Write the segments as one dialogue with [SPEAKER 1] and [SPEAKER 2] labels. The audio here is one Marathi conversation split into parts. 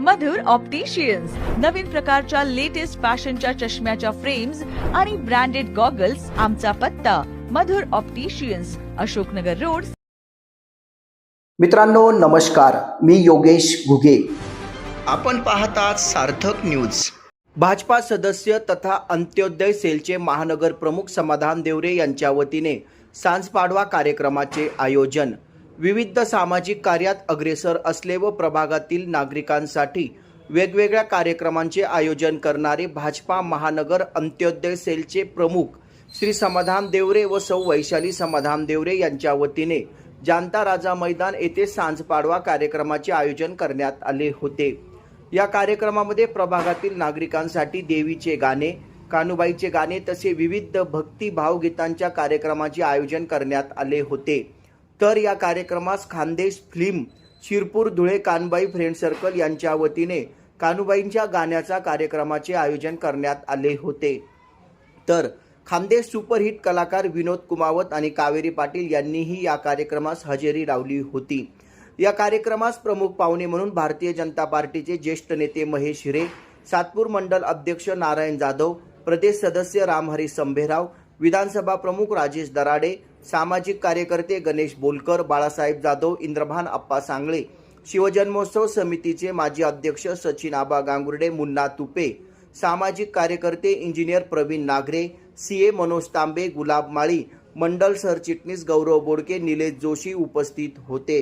[SPEAKER 1] मधुर ऑप्टिशियन्स नवीन प्रकारच्या लेटेस्ट फॅशनच्या चष्म्याच्या फ्रेम्स आणि ब्रँडेड गॉगल्स आमचा पत्ता. Madhur opticians Ashoknagar road.
[SPEAKER 2] मित्रांनो नमस्कार. मी योगेश घुगे. आपण पाहतात सार्थक न्यूज भाजपा सदस्य तथा अंत्योदय सेलचे महानगर प्रमुख समाधान देवरे यांच्या वतीने सांजपाडवा कार्यक्रमाचे आयोजन. विविध सामाजिक कार्यात अग्रेसर असले व प्रभागातील नागरिकांसाठी वेगवेगळ्या कार्यक्रमांचे आयोजन करणारे भाजपा महानगर अंत्योदय सेलचे प्रमुख श्री समाधान देवरे व सौ वैशाली समाधान देवरे यांच्या वतीने जानता राजा मैदान येथे सांजपाडवा कार्यक्रमाचे आयोजन करण्यात आले होते. या कार्यक्रमामध्ये प्रभागातील नागरिकांसाठी देवीचे गाणे कानुबाईचे गाणे तसे विविध भक्ती भावगीतांच्या कार्यक्रमाचे आयोजन करण्यात आले होते. तर या कार्यक्रमास Khandesh film Shirpur Dhule Kanbai friend circle यांच्या वतीने कानुबाईंच्या गाण्याचा कार्यक्रमाचे आयोजन करण्यात आले होते. तर खानदेश सुपरहिट कलाकार विनोद कुमावत आणि कावेरी पाटील यांनीही या कार्यक्रमास हजेरी लावली होती. या कार्यक्रमास प्रमुख पाहुणे म्हणून भारतीय जनता पार्टीचे ज्येष्ठ नेते महेश हिरे सातपूर मंडल अध्यक्ष नारायण जाधव प्रदेश सदस्य रामहरी संभेराव विधानसभा प्रमुख राजेश दराडे सामाजिक कार्यकर्ते गणेश बोलकर बाळासाहेब जाधव इंद्रभान आप्पा सांगळे शिवजन्मोत्सव समितीचे माजी अध्यक्ष सचिन आबा गांगुर्डे मुन्ना तुपे सामाजिक कार्यकर्ते engineer Praveen Nagare C A Manoj Tambe Gulab Mali मंडल सरचिटणीस गौरव बोडके निलेश जोशी उपस्थित होते.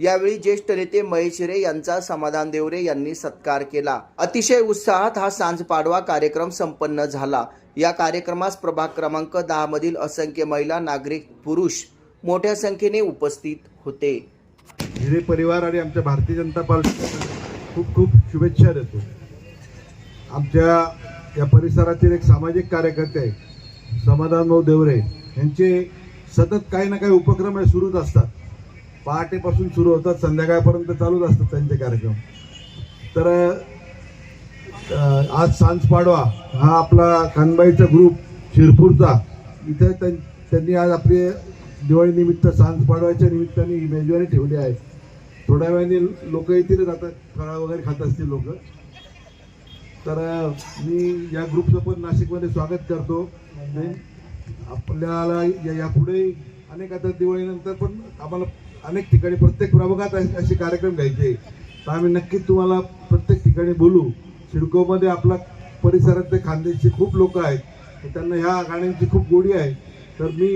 [SPEAKER 2] यावेळी ज्येष्ठ नेते महेश रे यांचा समाधान देवरे यांनी सत्कार केला. अतिशय उत्साहात हा सांजपाडवा कार्यक्रम संपन्न झाला. या कार्यक्रमास प्रभाग क्रमांक दहा मधील असंख्य महिला नागरिक पुरुष मोठ्या संख्येने उपस्थित होते.
[SPEAKER 3] हिरे परिवार आणि आमच्या भारतीय जनता पार्टी खूप खूप शुभेच्छा देतो. आमच्या या परिसरातील एक सामाजिक कार्यकर्ते आहे समाधान भाऊ देवरे यांचे सतत काही ना काही उपक्रम हे सुरूच असतात. पहाटेपासून सुरू होतात संध्याकाळपर्यंत चालूच असतात त्यांचे कार्यक्रम. तर आज आज सांजपाडवा हा आपला कानबाईचा ग्रुप शिरपूरचा. इथे त्यां- त्यांनी आज आपली दिवाळीनिमित्त सांज सांजपाडव्याच्या निमित्ताने ही मेजवानी ठेवली आहे. थोड्या वेळाने लोक येतील जातात फराळ वगैरे खात असतील लोक. तर मी या ग्रुपचं पण नाशिकमध्ये स्वागत करतो. आणि आपल्याला या- यापुढे अनेक आता दिवाळीनंतर पण आम्हाला अनेक ठिकाणी प्रत्येक प्रभागात असे असे कार्यक्रम घ्यायचे. तर आम्ही नक्कीच तुम्हाला प्रत्येक ठिकाणी बोलू. सिडकोमध्ये आपला परिसरातले खानदेशचे खूप लोक आहेत. त्यांना ह्या गाण्यांची खूप गोडी आहे. तर मी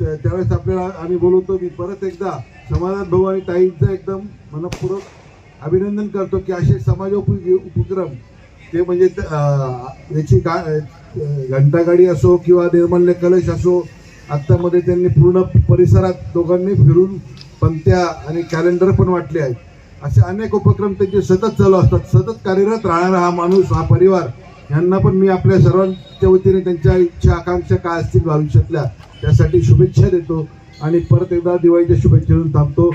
[SPEAKER 3] त्या- त्यावेळेस आपल्याला आम्ही बोलवतो मी परत एकदा समाधान भाऊ आणि ताईंचं एकदम मनपूर्वक अभिनंदन करतो की असे समाजोपयोगी उपक्रम ते म्हणजे याची गा घंटागाडी असो किंवा निर्मल्य कलश असो आत्तामध्ये त्यांनी पूर्ण परिसरात दोघांनी फिरून पंत्या आणि कॅलेंडर पण वाटले आहेत. असे अनेक उपक्रम त्यांचे सतत चालू असतात. सतत कार्यरत राहणारा हा माणूस हा परिवार यांना पण मी आपल्या सर्वांच्या वतीने त्यांच्या इच्छा आकांक्षा काय असतील भविष्यातल्या त्यासाठी शुभेच्छा देतो आणि परत एकदा दिवाळीच्या शुभेच्छा देऊन थांबतो.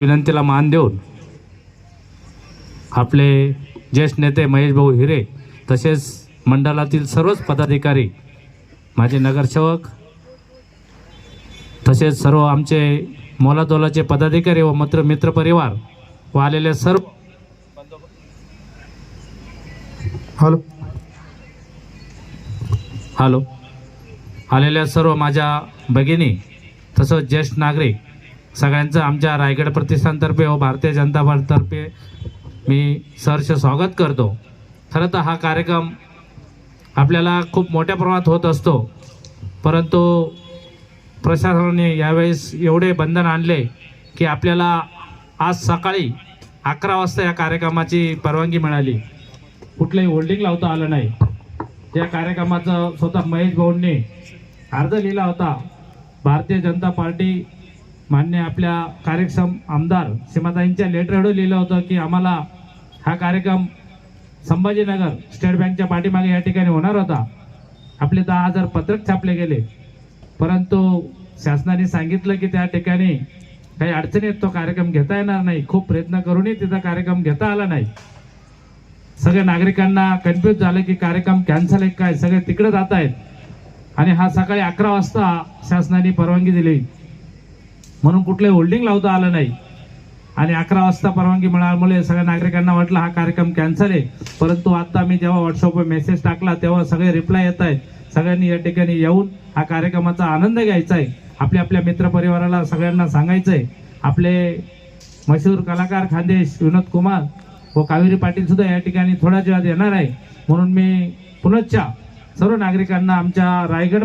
[SPEAKER 4] विनंतीला मान देऊन आपले ज्येष्ठ नेते महेश भाऊ हिरे तसेच मंडळातील सर्वच पदाधिकारी माझे नगरसेवक तसेच सर्व आमचे मोलातोलाचे पदाधिकारी व मित्र मित्रपरिवार व आलेले सर्व हॅलो. हॅलो. आलेल्या सर्व माझ्या भगिनी तसंच ज्येष्ठ नागरिक सगळ्यांचं आमच्या रायगड प्रतिष्ठानतर्फे व भारतीय जनता पार्टीतर्फे मी सहर्ष स्वागत करतो. खरं तर हा कार्यक्रम आपल्याला खूप मोठ्या प्रमाणात होत असतो. परंतु प्रशासनाने यावेळेस एवढे बंधन आणले की आपल्याला आज सकाळी अकरा वाजता या कार्यक्रमाची परवानगी मिळाली. कुठलंही होल्डिंग लावता आलं नाही. या कार्यक्रमाचं स्वतः महेश भाऊंनी अर्ज लिहिला होता. भारतीय जनता पार्टी मान्य आपल्या कार्यक्षम आमदार सीमाताईंच्या लेटरकडे लिहिलं होतं की आम्हाला हा कार्यक्रम संभाजीनगर स्टेट बँकच्या पाठीमागे या ठिकाणी होणार होता. आपले दहा हजार पत्रक छापले गेले. परंतु शासनाने सांगितलं की त्या ठिकाणी काही अडचणीत तो कार्यक्रम घेता येणार नाही. खूप प्रयत्न करूनही तिथं कार्यक्रम घेता आला नाही. सगळ्या नागरिकांना कन्फ्युज झालं की कार्यक्रम कॅन्सल आहे काय? सगळे तिकडे जात आहेत. आणि हा सकाळी अकरा वाजता शासनाने परवानगी दिली. म्हणून कुठले होल्डिंग लावता आलं नाही. आणि अकरा वाजता परवानगी मिळाल्यामुळे सगळ्या नागरिकांना वाटलं हा कार्यक्रम कॅन्सल आहे. परंतु आता मी जेव्हा व्हॉट्सअपवर मेसेज टाकला तेव्हा सगळे रिप्लाय येत आहेत. सगळ्यांनी या ठिकाणी येऊन हा कार्यक्रमाचा आनंद घ्यायचा आहे. आपल्या आपल्या मित्रपरिवाराला सगळ्यांना सांगायचं आहे. आपले मशहूर कलाकार खानदेश विनोद कुमार व कावेरी पाटील सुद्धा या ठिकाणी थोड्याच वेळात येणार आहे. म्हणून मी पुनश्च सर्व नागरिकांना आमच्या रायगड